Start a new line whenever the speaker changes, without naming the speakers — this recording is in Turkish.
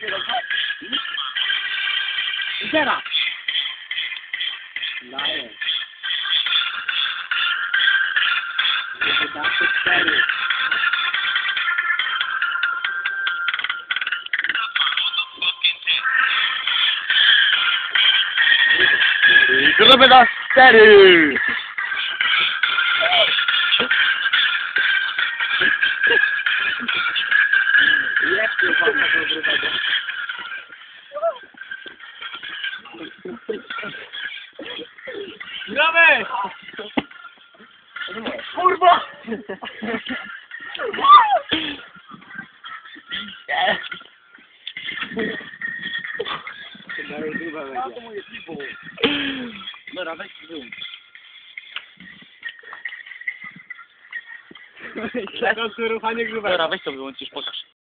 I teraz. Daję. Jedenaście, cztery.
Gruby na cztery!
Lepszy pan na to
Gramy!
Kurwa! Gruba będzie.
moje.
Dobra, weź zoom.
Tego ruchanie grubego. Dobra, weź to wyłączysz, pokaż.